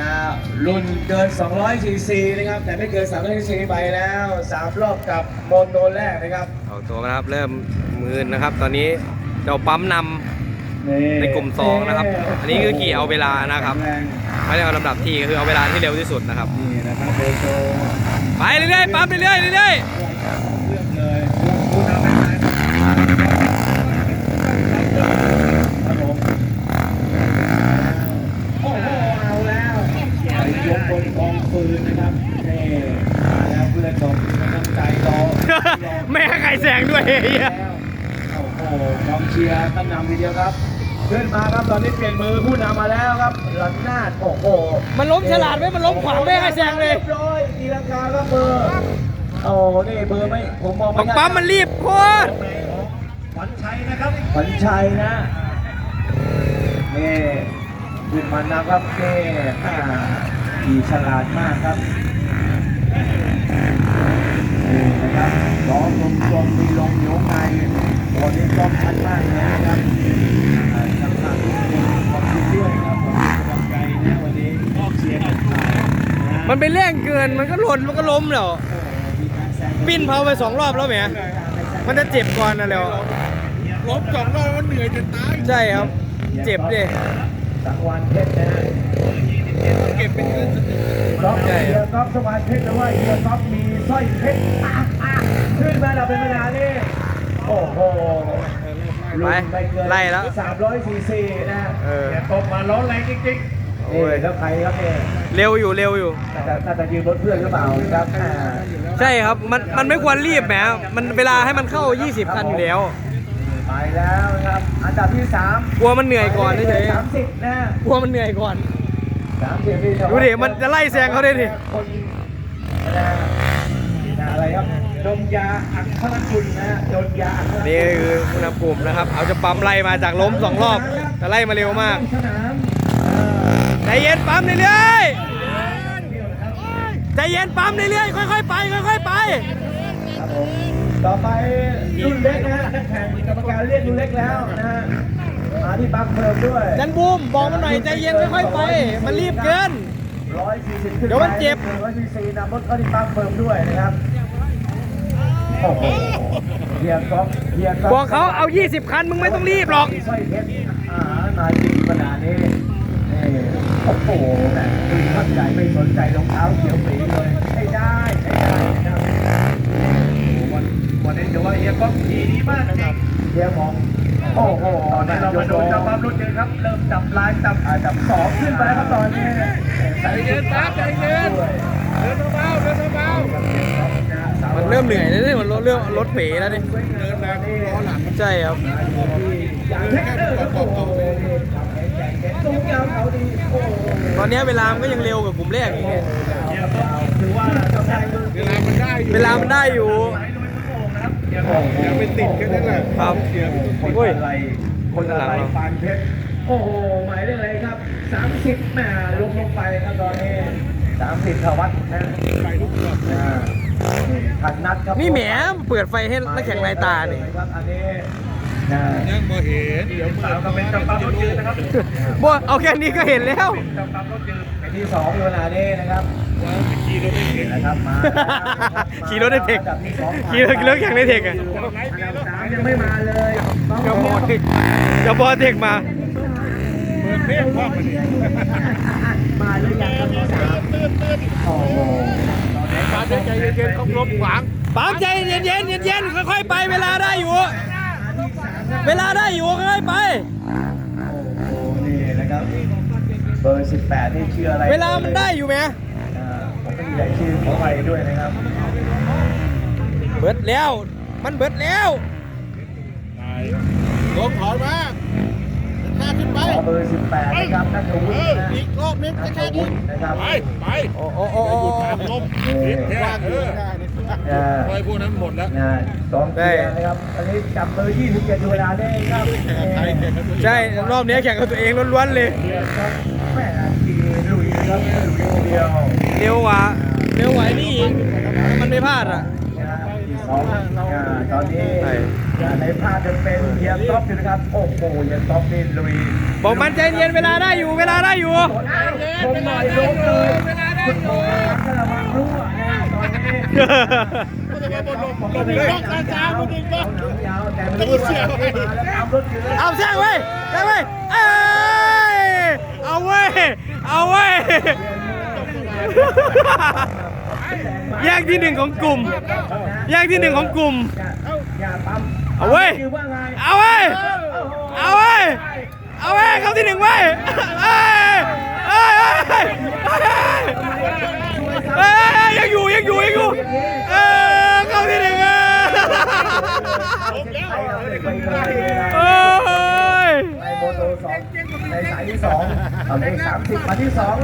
นะรุ่นเกิน 200 ซีซีนะครับ แต่ไม่เกิน 300 ซีซีไปแล้ว 3 รอบกับโมโตแรกนะครับเอาตัวมานะครับ เริ่มมืนนะครับ ตอนนี้เดี๋ยวปั๊มนำนี่ในกลุ่มสองนะครับ อันนี้คือขี่เอาเวลานะครับแงไม่ได้เอาลำดับที่ก็คือเอาเวลาที่เร็วที่สุดนะครับนี่นะครับเบโตไปเรื่อยๆปั๊มเรื่อยๆเรื่อยเลือกเลยคุณเอาไปไหนครับผมโอ้โหเอาแล้วไปยกบนกองฟื นนะครับนี่มาแล้วเพื่อนบอกกำลังใจรอๆไม่ให้ใครแซงด้วยเฮียโอ้โหกองเชียร์ตั้งนำทีเดียวครับขึ้นมาครับตอนนี้เปลี่ยนมือผู้นำมาแล้วครับหลังหน้าโอ้โหมันล้มฉลาดไหมมันล้มขวางไม่ให้ใครแซงเลยรีบร้อยตีลังกาก็เบอร์โอ้นี่เบอร์ไม่ผมมองบัไม่กได้ปั๊มมันรีบโคตรขวัญชัยนะครับขวัญชัยนะนี่ขึ้นมานะครับนี่อ่า ขี่ฉลาดมากครับนี่นะครับล้อมลมๆมีลมเหนียวในวันนี้กล้องชัดมากเลยนะครับอ่าทั้งหลังขอบคุณด้วยครับขอบคุณกำลังใจนะวันนี้เชียร์กันถ่ายนะมันไปแรงเกินมันก็หล่นมันก็ล้มแล้วปิ้นเผาไปสองรอบแล้วแหมมันจะเจ็บก่อนนะแล้วล้มสองรอบมันเหนื่อยจนตายใช่ครับ เจ็บดิ สังวานเพชรนะฮะเก็บเป็นเงินก๊อฟเฮียก๊อฟสวานเพชรหรือว่าเฮียก๊อฟมีสร้อยเพชรอะอะขึ้นมาเราเป็นเวลานี่โอ้โหไปไล่แล้วสามร้อยซีซีนะฮะเออเนี่ยตกมาร้อนแรงจริงๆโอ้นี่ยแล้วใครครับเนี่ยเร็วอยู่เร็วอยู่น่าจะน่าจะยืนรถเพื่อนหรือเปล่าครับอ่าใช่ครับมันมันไม่ควรรีบแหมมันเวลาให้มันเข้า 20 คันอยู่แล้ว ไปแล้วนะครับ อันดับที่สามกลัวมันเหนื่อยก่อนเฉยสามสิบนะๆกลัวมันเหนื่อยก่อน สามสิบนี่ชาวดูดิมันจะไล่แซงเขาได้ดิ คนนะนะอะไรครับดมยาอัครกุลนะฮะดมยาอัครกุลนี่คืออุณหภูมินะครับ เอาจะปั๊มไล่มาจากล้มสองรอบแต่ไล่มาเร็วมากสนามเอ่อใจเย็นปั๊มเรื่อยๆใจเย็นปั๊มเรื่อยๆค่อยๆไปค่อยๆไปครับผมต่อไปรุ่นเล็กนะฮะนั กแข่งกรรมการเรียกรุ่นเล็กแล้วนะฮะมาที่บังเพิ่มด้วยจันบูมบอกมันหน่อยใจเย็นค่อยๆไป มันรีบเกิน ร้อยสี่สิบขึ้นเดี๋ยวมันเจ็บ ร้อยสี่สิบนำรถเข้าที่บังเพิ่มด้วยนะครับโอ้โหเฮียก๊อฟเฮียก๊อฟบอกเขาเอา 20 คัน มึงไม่ต้องรีบหรอกสร้อยเพชรอาหารมาจริงขนาดนี้นี่โอ้โหแหมคุณเข้าใจไม่สนใจรองเท้าเขียวสีเลยใช้ได้ใช้ได้นะครับโอ้โหวันวันนี้เดี๋ยว ว่าเฮียก็ขี่ดีมากนะครับเฮียมองโอ้โหตอนนี้เรามาดูจับปั๊มรถเจอครับ เริ่มจับลายจับอ่าจับสองขึ้นไปแล้วครับตอนนี้ใจเย็นครับใจเย็นเดินเบาๆเดินเบามันเริ่มเหนื่อยแล้วนี่มันรถเริ่มรถเป๋แล้วนี่ๆเดินแบบล้อหลังใช่ครับอย่างแท็กเตอร์ครับโอ้โหสูงยาวเขาดีโอ้โหตอนนี้เวลามันก็ยังเร็วกว่ากลุ่มแรกอีกไงถือว่าเจ้าชายคือเวลามันได้อยู่เวลามันได้อยู่ อย่าไปติดแค่นั้นแหละครับคนโอ้ยอะไรคนอะไรปานเพชรโอ้โหหมายเลขอะไรครับ30แหม่ลงลงไปครับตอนนี้30ทวัตนะไปทุกรอบอ่าทันนัดครับนี่แหมเปิดไฟให้นักแข่งลายตาเนี่ยครับอันนี้นะยังบ่เห็น เดี๋ยวสาวก็เป็นจับปั๊มรถยืนนะครับบ่เอาแค่นี้ก็เห็นแล้วจับปั๊มรถยืนเป็น ที่สองเวลานี้นะครับว่าไปขี่รถไม่เห็นนะครับมาขี่รถในเทคอันดับที่สองขี่รถขี่รถแข่งในเทคอะอันดับสามยังไม่มาเลยต้องเดี๋ยวพอเที่ยวเดี๋ยวพอเทคมาเปิดเพลงพ่อมันเนี่ยมาหรือยังครับที่สามตื่นตื่นโอ้โหมาใจเย็นๆเขาลบขวางปั๊มใจเย็นเย็นๆเย็นๆค่อยๆไปเวลาได้อยู่ เวลาได้อยู่ค่อยๆไปโอ้โหนี่นะครับ เบอร์ 18 นี่ชื่ออะไรเวลามันได้อยู่ไหมอ่าผมไม่มีรายชื่อขอไปด้วยนะครับ เบิดแล้ว มันเบิดแล้วลงถอยมาหน้าขึ้นไปขอเบอร์ 18 นะครับนัทวุเอฒิอนะอีกรอบนึงนัทแค่วุนี้ฒินะครับไป ไปโอ้โอ้โอ้ไปโอ้หยุดทางลมนิดแค่เอออ่าไอ้พวกนั้นหมดแล้วนะสองเกียร์นะครับอันนี้จับเบอร์27ดูเวลาได้ครับแข่งกับใครแข่งกับตัวเองใช่รอบนี้แข่งกับตัวเองล้วนๆเลย เกียร์ครับ แม่กีลุยนะครับลุยคนเดียวเร็วกว่าเร็วกว่าไอ้นี่อีกถ้ามันไม่พลาดอะนะที่สองอ่าตอนนี้ใช่อ่าในภาพจะเป็นเฮียก๊อฟอยู่นะครับโอ้โหเฮียก๊อฟนี่ลุยบอกมันใจเย็นเวลาได้อยู่เวลาได้อยู่อ้าวชมหน่อยล้มเลยคุณโมกระวังรั่วนะตอนนี้ก็จะมาบนลมลมเลยกลางกลางมันเองก็หนังยาวแต่ไม่รู้ว่าจะมาแล้วตามรถอยู่เลยเอาแซงไว้แซงไว้เอ้ แยกที่หนึ่งของกลุ่ม แยกที่หนึ่งของกลุ่ม เอาเว้ย เอาเว้ย เอาเว้ย เอาเว้ยเข้าที่หนึ่งเว้ยเอ้ยเอ้ยเอ้ยเอ้ยยังอยู่ยังอยู่ยังอยู่ เออเข้าที่หนึ่งเออเอ้ยในโมโตสองในสายที่สองเอาเลขสามสิบมาที่สอง